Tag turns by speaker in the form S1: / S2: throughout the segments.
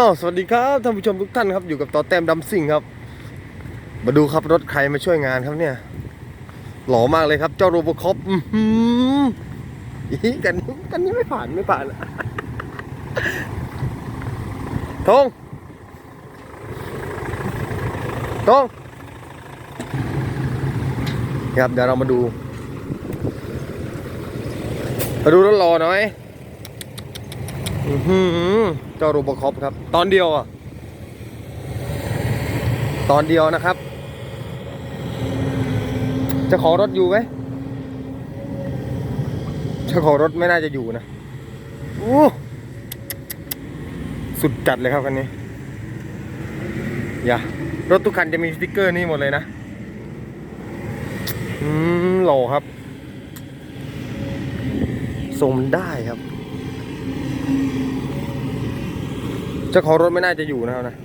S1: อ้าวสวัสดีครับท่านผู้ชมทุกท่านครับอยู่กับต่อแต้มดำซิ่งครับ มาดูครับรถใครมาช่วยงานครับเนี่ย หล่อมากเลยครับ เจ้าโรบคอปอื้อหืออีกันนี้กันนี้ไม่ผ่านไม่ผ่านทงทงครับเดี๋ยวเรามาดู มาดูรถรอหน่อย อือหือเจ้าโรบอคอปครับ ตอนเดียวอะ ตอนเดียวนะครับจะขอรถอยู่ไหมจ้าขอรถไม่น่าจะอยู่นะอู้สุดจัดเลยครับคันนี้ อย่ารถทุกคันจะมีสติกเกอร์นี่หมดเลยนะ อืมหล่อครับทรงมันได้ครับ เจ้าของรถไม่น่าจะอยู่นะครับนะ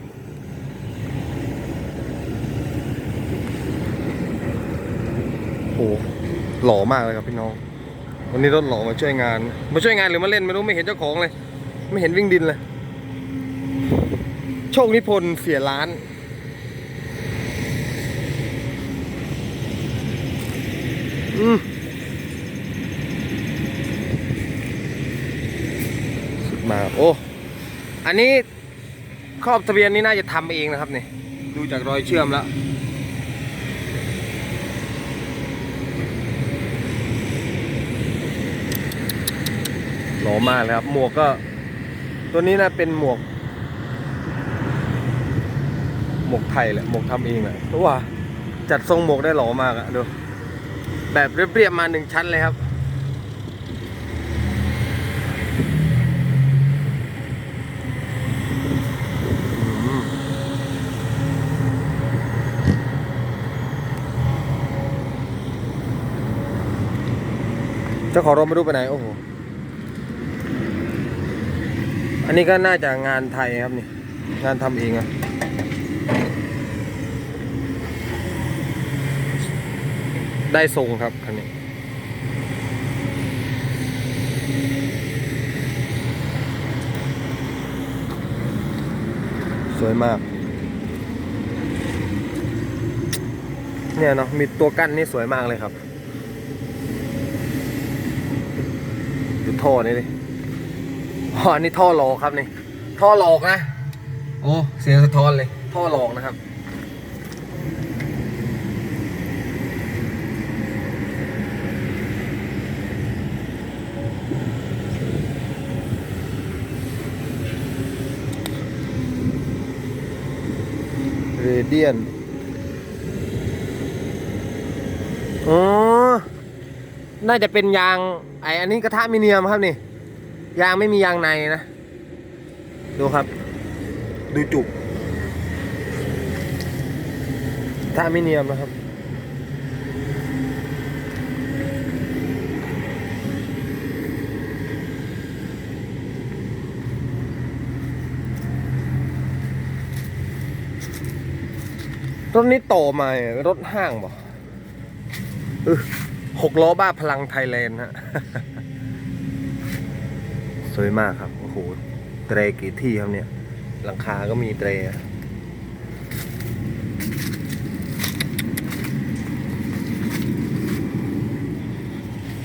S1: โอ้หล่อมากเลยครับพี่น้อง วันนี้รถหล่อมาช่วยงาน มาช่วยงานหรือมาเล่นไม่รู้ไม่เห็นเจ้าของเลย ไม่เห็นวิ่งดินเลย โชคนิพนธ์เสียล้านอืมสุดมากโอ้ อันนี้ครอบทะเบียนนี่น่าจะทำเองนะครับเนี่ยดูจากรอยเชื่อมแล้วหล่อมากเลยครับ หมวกก็ ตัวนี้นะเป็นหมวก หมวกไทยแหละหมวกทำเองอะว้าจัดทรงหมวกได้หล่อมากอะดูแบบเรียบๆมาหนึ่งชั้นเลยครับ เจ้าของรถไม่รู้ไปไหน โอ้โห อันนี้ก็น่าจะงานไทยครับนี่ งานทำเองอะได้ทรงครับคันนี้สวยมาก เนี่ยเนาะมีตัวกั้นนี่สวยมากเลยครับ ท่อนี่ดิอ๋ออันนี้ท่อหลอกครับนี่ ท่อหลอกนะ โอ้เสียงสะท้อนเลย ท่อหลอกนะครับ เรเดียนอ๋อ น่าจะเป็นยางไออันนี้กระทะมิเนียมครับนี่ ยางไม่มียางในนะ ดูครับ ดูจุกกระทะมิเนียมนะครับรถนี้โตมาเนี่ยรถห้างบ่เออ หกล้อบ้าพลังไทยแลนด์ฮะ สวยมากครับ โอ้โห เตรกี่ที่ครับเนี่ย หลังคาก็มีเตรอะ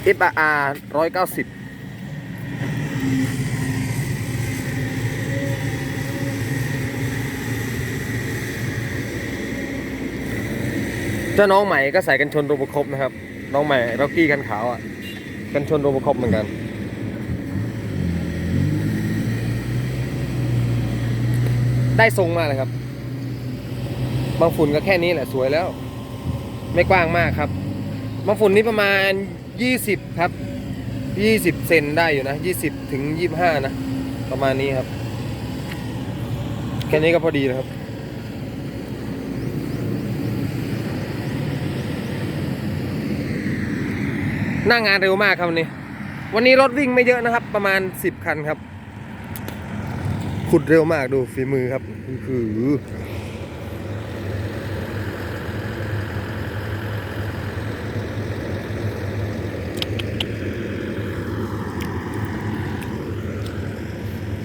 S1: เอฟอาร์ร้อยเก้าสิบเจ้าน้องใหม่ก็ใส่กันชนโรบคอปนะครับ น้องใหม่ร็อกกี้กันขาวอะ กันชนโรบคอปเหมือนกัน ได้ทรงมากเลยครับ บางฝุ่นก็แค่นี้แหละสวยแล้ว ไม่กว้างมากครับ บางฝุ่นนี้ประมาณ 20 ครับ 20 เซนได้อยู่นะ 20 ถึง 25 นะ ประมาณนี้ครับ แค่นี้ก็พอดีแล้วครับ หน้างานเร็วมากครับวันนี้ วันนี้รถวิ่งไม่เยอะนะครับ ประมาณ 10 คันครับ ขุดเร็วมากดูฝีมือครับคือ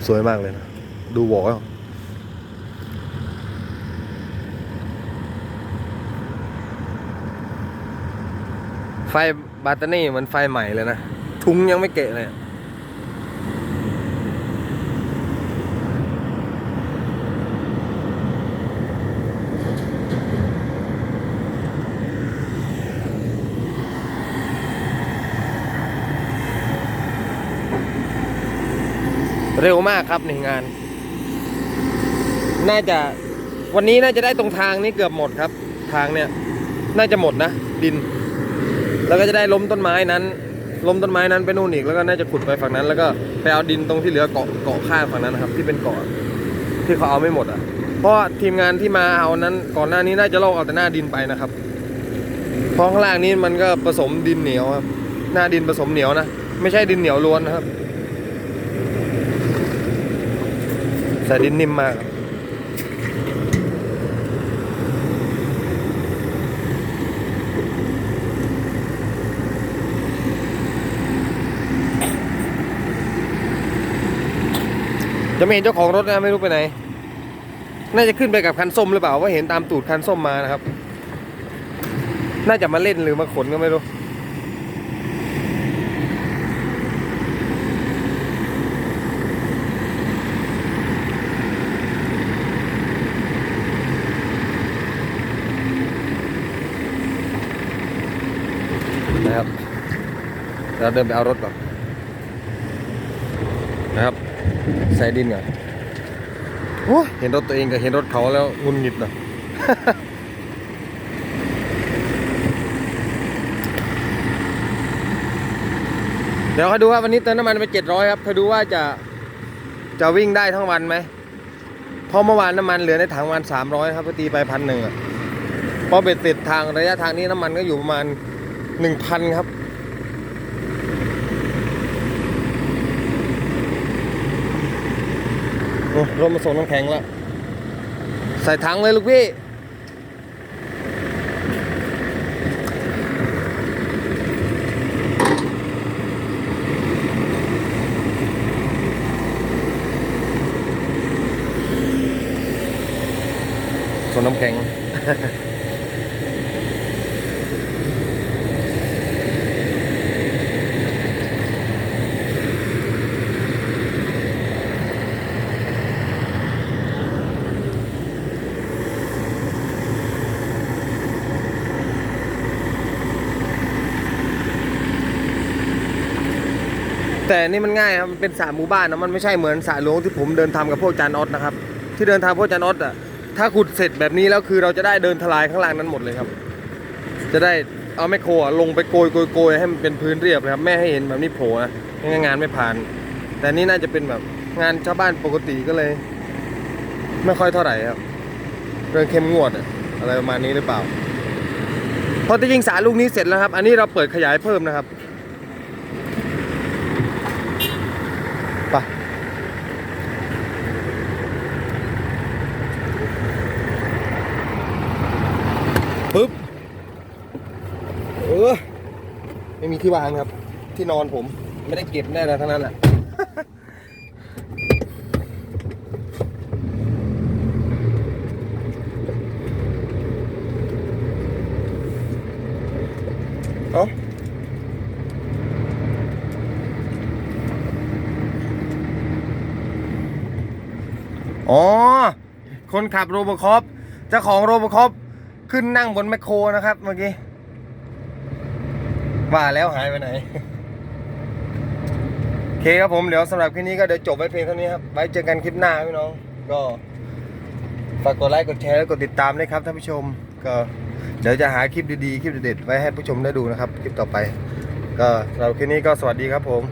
S1: สวยมากเลยนะ ดูบอกว่ ไฟบาตเตอรี่มือนไฟใหม่เลยนะ ทุงยังไม่เกะเลยเร็วมากครับในงาน น่าจะวันนี้น่าจะได้ตรงทางนี้เกือบหมดครับ ทางเนี่ย น่าจะหมดนะ ดิน แล้วก็จะได้ล้มต้นไม้นั้น ล้มต้นไม้นั้นไปนู่นอีกแล้วก็น่าจะขุดไปฝั่งนั้น แล้วก็ไปเอาดินตรงที่เหลือเกาะเกาะข้างฝั่งนั้นนะครับที่เป็นเกาะที่เขาเอาไม่หมดอะ เพราะทีมงานที่มาเอานั้นก่อนหน้านี้น่าจะลอกเอาแต่หน้าดินไปนะครับเพราะข้างล่างนี้มันก็ผสมดินเหนียวครับหน้าดินผสมเหนียวนะไม่ใช่ดินเหนียวล้วนนะครับใส่ดินนิ่มมากครับ จะไม่เห็นเจ้าของรถนะไม่รู้ไปไหน น่าจะขึ้นไปกับคันส้มหรือเปล่าว่าเห็นตามตูดคันส้มมานะครับ น่าจะมาเล่นหรือมาขนก็ไม่รู้นะครับเราเดินไปเอารถก่อนนะครับ ใส่ดินก่อนโอ้ยเห็นรถตัวเองกับเห็นรถเขาแล้วงุนหงิดเนาะเดี๋ยวเขาดูว่าวันนี้เติมน้ำมันไปเจ็ดร้อยครับเขาดูว่าจะจะวิ่งได้ทั้งวันไหมเพราะเมื่อวานน้ำมันเหลือในถังวันสามร้อยครับพอตีไปพันหนึ่งอะพอเบ็ดเสร็จทางระยะทางนี้น้ำมันก็อยู่ประมาณหนึ่งพันครับ โอ้ รถมาส่งน้ำแข็งแล้ว ใส่ถังเลยลูกพี่ ส่งน้ำแข็ง แต่นี่มันง่ายครับมันเป็นสระหมู่บ้านนะมันไม่ใช่เหมือนสระหลวงที่ผมเดินทำกับพวกจานออสนะครับ ที่เดินทำพวกจานออสอะถ้าขุดเสร็จแบบนี้แล้วคือเราจะได้เดินทลายข้างล่างนั้นหมดเลยครับ จะได้เอาแมคโครลงไปโกยโกยโกยให้มันเป็นพื้นเรียบเลยครับไม่ให้เห็นแบบนี้โผล่นี่งานไม่ผ่าน แต่นี่น่าจะเป็นแบบงานชาวบ้านปกติก็เลย ไม่ค่อยเท่าไหร่ครับ เรื่องเข้มงวดอะไรประมาณนี้หรือเปล่าเพราะที่จริงสารลูกนี้เสร็จแล้วครับ อันนี้เราเปิดขยายเพิ่มนะครับ ไปปึ๊บ เออ ไม่มี ที่วางครับ ที่นอนผมไม่ได้เก็บแน่เลยทั้งนั้นแหละเอ้าอ๋อ คนขับโรบคอปเจ้าของโรบคอปขึ้นนั่งบนแมคโครนะครับเมื่อกี้ ว่าแล้วหายไปไหนโอเคครับผมเดี๋ยวสำหรับคลิปนี้ก็เดี๋ยวจบไว้เพียงเท่านี้ครับไว้เจอกันคลิปหน้าพี่น้อง ก็ฝากกดไลค์กดแชร์และกดติดตามด้วยครับท่านผู้ชม ก็เดี๋ยวจะหาคลิปดีๆคลิปเด็ดๆไว้ให้ผู้ชมได้ดูนะครับ คลิปต่อไป ก็สำหรับคลิปนี้ก็สวัสดีครับผม